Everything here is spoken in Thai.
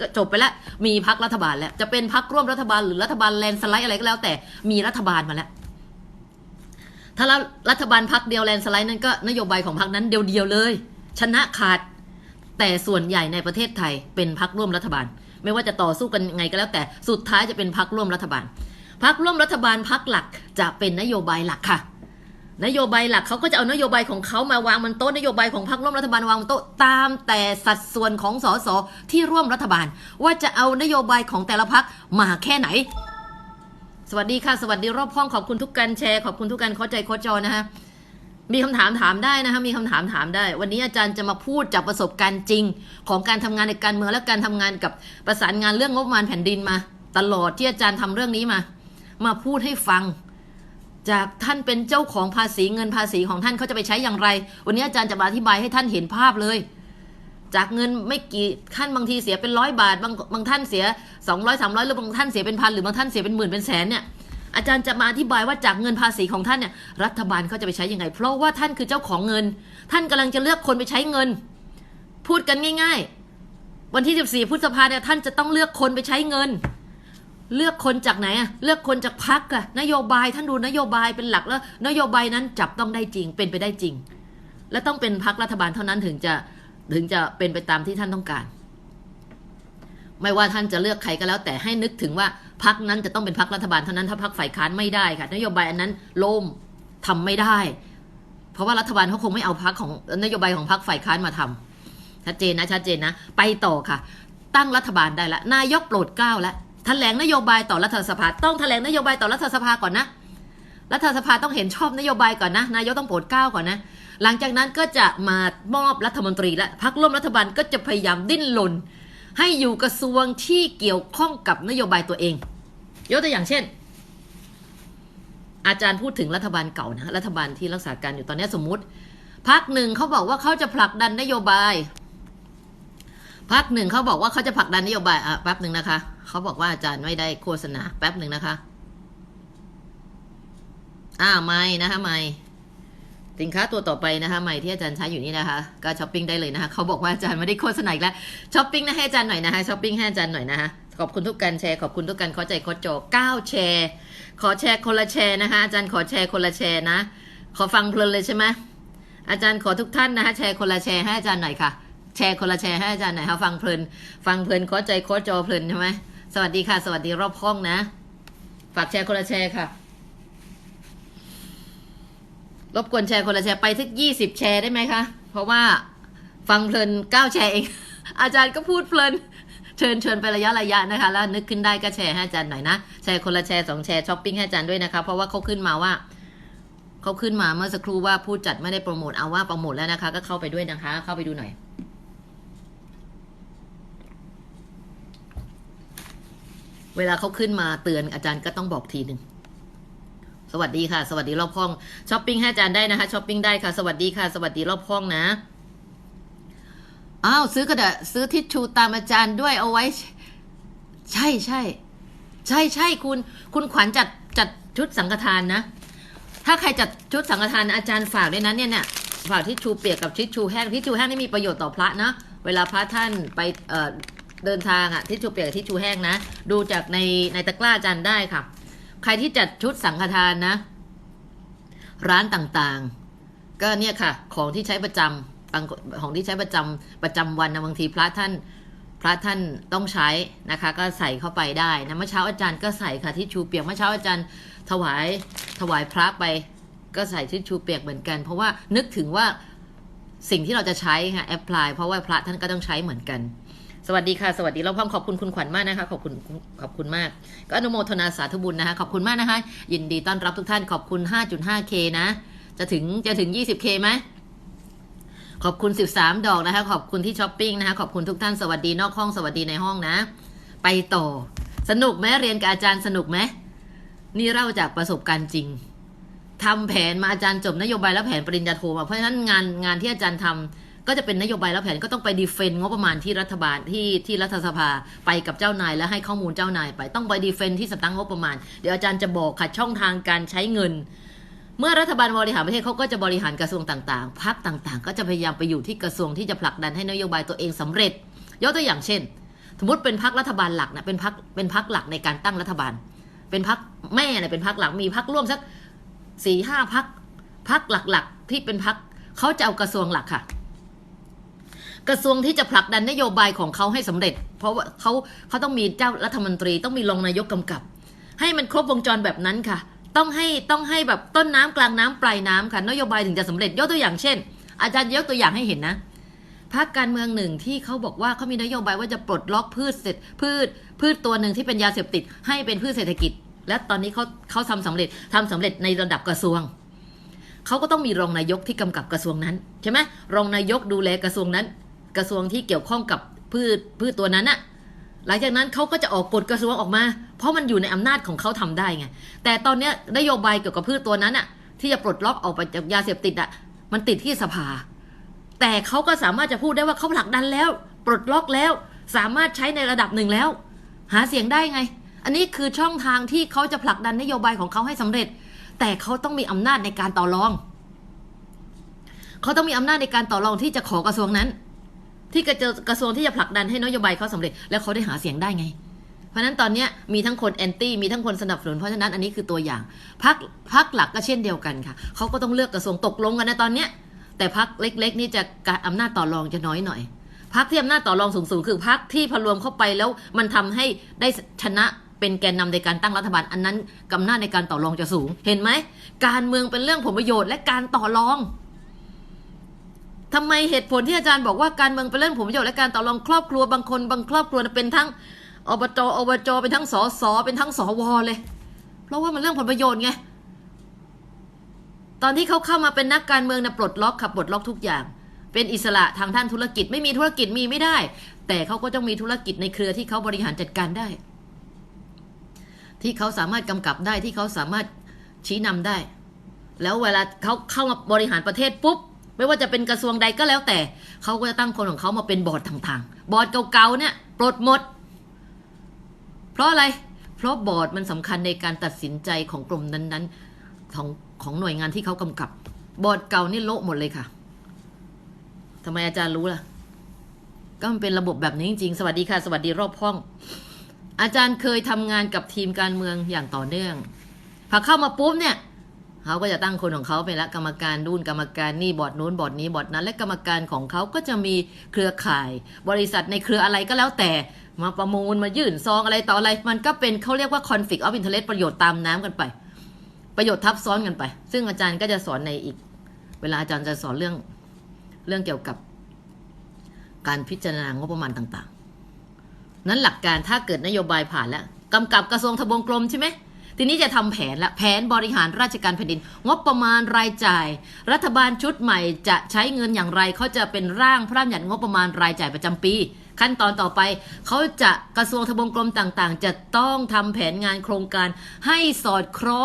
ก็จบไปแล้ว มีพักรัฐบาลแล้ว จะเป็นพักร่วมรัฐบาลหรือรัฐบาลแลนสไลด์อะไรก็แล้วแต่มีรัฐบาลมาแล้วถ้ารัฐบาลพักเดียวแลนสไลด์นั้นก็นโยบายของพักนั้นเดียวๆเลย ชนะขาด แต่ส่วนใหญ่ในประเทศไทยเป็นพักร่วมรัฐบาล ไม่ว่าจะต่อสู้กันยังไงก็แล้วแต่สุดท้ายจะเป็นพักร่วมรัฐบาลพักร่วมรัฐบาลพักหลักจะเป็นนโยบายหลักค่ะ นโยบายหลักเขาก็จะเอานโยบายของเขามาวางบนโต๊ะนโยบายของพรรคร่วมรัฐบาลวางบนโต๊ะตามแต่สัดส่วนของสสที่ร่วมรัฐบาล ว่าจะเอานโยบายของแต่ละพักมาแค่ไหน สวัสดีค่ะ สวัสดีรอบห้องขอบคุณทุกการแชร์ขอบคุณทุกการเข้าใจโคจรนะฮะมีคำถามถามได้นะคะมีคำถามถามได้ วันนี้อาจารย์จะมาพูดจากประสบการณ์จริง ของการทำงานในการเมืองและการทำงานกับประสานงานเรื่องงบประมาณแผ่นดินมา ตลอดที่อาจารย์ทำเรื่องนี้มา มาพูดให้ฟัง จากท่านเป็นเจ้าของภาษีเงินภาษีของท่านเขาจะไปใช้อย่างไร วันนี้อาจารย์จะมาอธิบายให้ท่านเห็นภาพเลย จากเงินไม่กี่ขั้นบางทีเสียเป็นร้อยบาทบางบางท่านเสียสองร้อยสามร้อยหรือบางท่านเสียเป็นพันหรือบางท่านเสียเป็นหมื่นเป็นแสนเนี่ยอาจารย์จะมาอธิบายว่าจากเงินภาษีของท่านเนี่ยรัฐบาลเขาจะไปใช้ยังไง เพราะว่าท่านคือเจ้าของเงิน ท่านกำลังจะเลือกคนไปใช้เงิน พูดกันง่าย ๆ วันที่ 14พฤษภาเนี่ยท่านจะต้องเลือกคนไปใช้เงิน เลือกคนจากไหนอะเลือกคนจากพักอะนโยบายท่านดูนโยบายเป็นหลักแล้ว นโยบายนั้นจับต้องได้จริงเป็นไปได้จริง และต้องเป็นพักรัฐบาลเท่านั้นถึงจะถึงจะเป็นไปตามที่ท่านต้องการ ไม่ว่าท่านจะเลือกใครก็แล้ว แต่ให้นึกถึงว่าพักนั้นจะต้องเป็นพักรัฐบาลเท่านั้นถ้าพักฝ่ายค้านไม่ได้ค่ะ นโยบายอันนั้นล่มทำไม่ได้ เพราะว่ารัฐบาลเขาคงไม่เอาพักของนโยบายของพักฝ่ายค้านมาทำชัดเจนนะชัดเจนนะ ไปต่อค่ะ ตั้งรัฐบาลได้แล้วนายกโปรดเกล้าแล้ว แถลงนโยบายต่อรัฐสภา ต้องแถลงนโยบายต่อรัฐสภาก่อนนะ รัฐสภาต้องเห็นชอบนโยบายก่อนนะ นายกต้องโปรดเกล้าก่อนนะ หลังจากนั้นก็จะมามอบรัฐมนตรีและพักร่วมรัฐบาลก็จะพยายามดิ้นรนให้อยู่กระทรวงที่เกี่ยวข้องกับนโยบายตัวเอง ยกตัวอย่างเช่น อาจารย์พูดถึงรัฐบาลเก่านะ รัฐบาลที่รักษาการอยู่ตอนนี้สมมุติพักหนึ่งเขาบอกว่าเขาจะผลักดันนโยบายพักหนึ่งเขาบอกว่าเขาจะผลักดันนโยบายอะแป๊บหนึ่งนะคะ เขาบอกว่าอาจารย์ไม่ได้โฆษณาแป๊บหนึ่งนะคะ อ่าไม่นะคะไม่สินค้าตัวต่อไปนะคะใหม่ที่อาจารย์ใช้อยู่นี่นะคะ ก็ช้อปปิ้งได้เลยนะคะเขาบอกว่าอาจารย์ไม่ได้โฆษณาอีกแล้วช้อปปิ้งนะให้อาจารย์หน่อยนะคะช้อปปิ้งให้อาจารย์หน่อยนะคะขอบคุณทุกการแชร์ขอบคุณทุกการเข้าใจเข้าจอ9แชร์ ขอแชร์คนละแชร์นะคะ อาจารย์ขอแชร์คนละแชร์นะ ขอฟังเพลินเลยใช่ไหมอาจารย์ขอทุกท่านนะคะแชร์คนละแชร์ให้อาจารย์หน่อยค่ะ แชร์คนละแชร์ให้อาจารย์หน่อยค่ะฟังเพลิน ฟังเพลินเข้าใจเข้าจอเพลินใช่ไหม สวัสดีค่ะ สวัสดีรอบห้องนะ ฝากแชร์คนละแชร์ค่ะ รบกวนแชร์คนละแชร์ไปสักยี่สิบแชร์ได้ไหมคะ เพราะว่าฟังเพลินเก้าแชร์เอง อาจารย์ก็พูดเพลิน เชิญเชิญไประยะระยะนะคะ แล้วนึกขึ้นได้ก็แชร์ให้อาจารย์หน่อยนะ แชร์คนละแชร์สองแชร์ช้อปปิ้งให้อาจารย์ด้วยนะคะ เพราะว่าเขาขึ้นมาว่าเขาขึ้นมาเมื่อสักครู่ว่าผู้จัดไม่ได้โปรโมทเอาว่าโปรโมทแล้วนะคะ ก็เข้าไปด้วยนะคะ เข้าไปดูหน่อย เวลาเขาขึ้นมาเตือนอาจารย์ก็ต้องบอกทีหนึ่งสวัสดีค่ะ สวัสดีรอบห้องช้อปปิ้งให้อาจารย์ได้นะคะช้อปปิ้งได้ค่ะ สวัสดีค่ะ สวัสดีรอบห้องนะอ้าวซื้อกระดาษซื้อทิชชูตามอาจารย์ด้วยเอาไว้ ใช่ใช่ใช่ใช่คุณ คุณขวัญจัดจัดชุดสังฆทานนะ ถ้าใครจัดชุดสังฆทานอาจารย์ฝากด้วยนะเนี่ยเนี่ยฝากทิชชูเปียกกับทิชชูแห้งทิชชูแห้งนี่มีประโยชน์ต่อพระนะเวลาพระท่านไปเอ่อ เดินทางอะทิชชูเปียกทิชชูแห้งนะ ดูจากในในตะกร้าจารย์ได้ค่ะ ใครที่จัดชุดสังฆทานนะ ร้านต่างๆ ก็เนี่ยค่ะ ของที่ใช้ประจำบาของที่ใช้ประจำประจำวันนะบางทีพระท่านพระท่านต้องใช้นะคะ ก็ใส่เข้าไปได้นะเมื่อเช้าอาจารย์ก็ใส่ค่ะที่ชูเปียกเมื่อเช้าอาจารย์ถวายถวายพระไป ก็ใส่ทิชชูเปียกเหมือนกัน เพราะว่านึกถึงว่าสิ่งที่เราจะใช้ค่ะแอปพลายเพราะว่าพระท่านก็ต้องใช้เหมือนกัน สวัสดีค่ะ สวัสดีเราพร้อมขอบคุณคุณขวัญมากนะคะ ขอบคุณขอบคุณมาก ก็อนุโมทนาสาธุบุญนะคะ ขอบคุณมากนะคะ ยินดีต้อนรับทุกท่านขอบคุณ 5.5k นะ จะถึงจะถึง 20k ไหมขอบคุณ 13 ดอกนะคะ ขอบคุณที่ช้อปปิ้งนะคะ ขอบคุณทุกท่านสวัสดีนอกห้องสวัสดีในห้องนะ ไปต่อ สนุกไหมเรียนกับอาจารย์สนุกไหมนี่เล่าจากประสบการณ์จริงทำแผนมาอาจารย์จบนโยบายและแผนปริญญาโทมาเพราะฉะนั้นงานงานที่อาจารย์ทำ ก็จะเป็นนโยบายและแผนก็ต้องไปดีเฟนต์งบประมาณที่รัฐบาลที่ที่รัฐสภาไปกับเจ้านายและให้ข้อมูลเจ้านายไปต้องไปดีเฟนต์ที่สำนักงบประมาณ เดี๋ยวอาจารย์จะบอกค่ะช่องทางการใช้เงิน เมื่อรัฐบาลบริหารประเทศเขาก็จะบริหารกระทรวงต่างๆพักต่างๆ ก็จะพยายามไปอยู่ที่กระทรวงที่จะผลักดันให้นโยบายตัวเองสำเร็จ ยกตัวอย่างเช่น สมมติเป็นพักรัฐบาลหลักนะเป็นพักเป็นพักหลักในการตั้งรัฐบาล เป็นพักแม่เนี่ยเป็นพักหลักมีพักร่วมสักสี่ห้าพักพักหลักๆ ที่เป็นพักเขาจะเอากระทรวงหลักค่ะ กระทรวงที่จะผลักดันนโยบายของเขาให้สำเร็จ เพราะว่าเขาเขาต้องมีเจ้ารัฐมนตรีต้องมีรองนายกกำกับ ให้มันครบวงจรแบบนั้นค่ะ ต้องให้ต้องให้แบบต้นน้ำกลางน้ำปลายน้ำค่ะนโยบายถึงจะสำเร็จยกตัวอย่างเช่น อาจารย์ยกตัวอย่างให้เห็นนะพรรคการเมืองหนึ่งที่เขาบอกว่าเขามีนโยบายว่าจะปลดล็อกพืชเสร็จพืช พืชตัวหนึ่งที่เป็นยาเสพติด ให้เป็นพืชเศรษฐกิจ และตอนนี้เขาเขาทำสำเร็จทำสำเร็จในระดับกระทรวงเขาก็ต้องมีรองนายกที่กำกับกระทรวงนั้นใช่ไหมรองนายกดูแลกระทรวงนั้น กระทรวงที่เกี่ยวข้องกับพืชพืชตัวนั้นอะหลังจากนั้นเขาก็จะออกกฎกระทรวงออกมา เพราะมันอยู่ในอำนาจของเขาทำได้ไง แต่ตอนเนี้ยนโยบายเกี่ยวกับพืชตัวนั้นอะที่จะปลดล็อกออกไปจากยาเสพติดอะมันติดที่สภา แต่เขาก็สามารถจะพูดได้ว่าเขาผลักดันแล้ว ปลดล็อกแล้ว สามารถใช้ในระดับหนึ่งแล้ว หาเสียงได้ไง อันนี้คือช่องทางที่เขาจะผลักดันนโยบายของเขาให้สำเร็จ แต่เขาต้องมีอำนาจในการต่อรอง เขาต้องมีอำนาจในการต่อรองที่จะขอกระทรวงนั้น ที่กระทรวงที่จะผลักดันให้นโยบายเขาสำเร็จ แล้วเขาได้หาเสียงได้ไง เพราะฉะนั้นตอนนี้มีทั้งคนแอนตี้มีทั้งคนสนับสนุนเพราะฉะนั้นอันนี้คือตัวอย่างพักพักหลักก็เช่นเดียวกันค่ะเขาก็ต้องเลือกกระทรวงตกลงกันนะตอนเนี้ยแต่พักเล็ก ๆ นี่จะอำนาจต่อรองจะน้อยหน่อยพักที่อำนาจต่อรองสูงๆคือพักที่พรวมเข้าไปแล้วมันทำให้ได้ชนะเป็นแกนนำในการตั้งรัฐบาลอันนั้นกำนาจในการต่อรองจะสูง เห็นไหมการเมืองเป็นเรื่องผลประโยชน์และการต่อรอง ทำไมเหตุผลที่อาจารย์บอกว่าการเมืองเป็นเรื่องผลประโยชน์และการต่อรองครอบครัวบางคนบางครอบครัวเป็นทั้งอบจอบจเป็นทั้งสสเป็นทั้งสวเลย เพราะว่ามันเรื่องผลประโยชน์ไงตอนที่เขาเข้ามาเป็นนักการเมืองเนี่ยปลดล็อกขับปลดล็อกทุกอย่าง เป็นอิสระทางด้านธุรกิจไม่มีธุรกิจมีไม่ได้ แต่เขาก็ต้องมีธุรกิจในเครือที่เขาบริหารจัดการได้ ที่เขาสามารถกำกับได้ที่เขาสามารถชี้นำได้ แล้วเวลาเขาเข้ามาบริหารประเทศปุ๊บ ไม่ว่าจะเป็นกระทรวงใดก็แล้วแต่ เขาก็จะตั้งคนของเขามาเป็นบอร์ดต่างๆ บอร์ดเก่าๆเนี่ยปลดหมด เพราะอะไร เพราะบอร์ดมันสำคัญในการตัดสินใจของกลุ่มนั้นๆของของหน่วยงานที่เขากำกับ บอร์ดเก่านี่โละหมดเลยค่ะทำไมอาจารย์รู้ล่ะ ก็มันเป็นระบบแบบนี้จริงๆ สวัสดีค่ะ สวัสดีรอบห้อง อาจารย์เคยทำงานกับทีมการเมืองอย่างต่อเนื่องพอเข้ามาปุ๊บเนี่ย เขาก็จะตั้งคนของเขาไปละกรรมการนู่นกรรมการนี่บอร์ดนู้นบอร์ดนี้บอร์ดนั้น และกรรมการของเขาก็จะมีเครือข่าย บริษัทในเครืออะไรก็แล้วแต่มาประมูลมายื่นซองอะไรต่ออะไร มันก็เป็นเขาเรียกว่า conflict of interest ประโยชน์ตามน้ำกันไป ประโยชน์ทับซ้อนกันไป ซึ่งอาจารย์ก็จะสอนในอีก เวลาอาจารย์จะสอนเรื่องเรื่องเกี่ยวกับการพิจารณางบประมาณต่าง ๆ นั้นหลักการถ้าเกิดนโยบายผ่านแล้วกำกับกระทรวงทบวงกรมใช่ไหม ทีนี้จะทำแผนละแผนบริหารราชการแผ่นดิน งบประมาณรายจ่าย รัฐบาลชุดใหม่จะใช้เงินอย่างไรเขาจะเป็นร่างพระราชบัญญัติงบประมาณรายจ่ายประจำปี ขั้นตอนต่อไปเขาจะกระทรวงทบวงกรมต่างๆ จะต้องทำแผนงานโครงการให้สอดคล้อง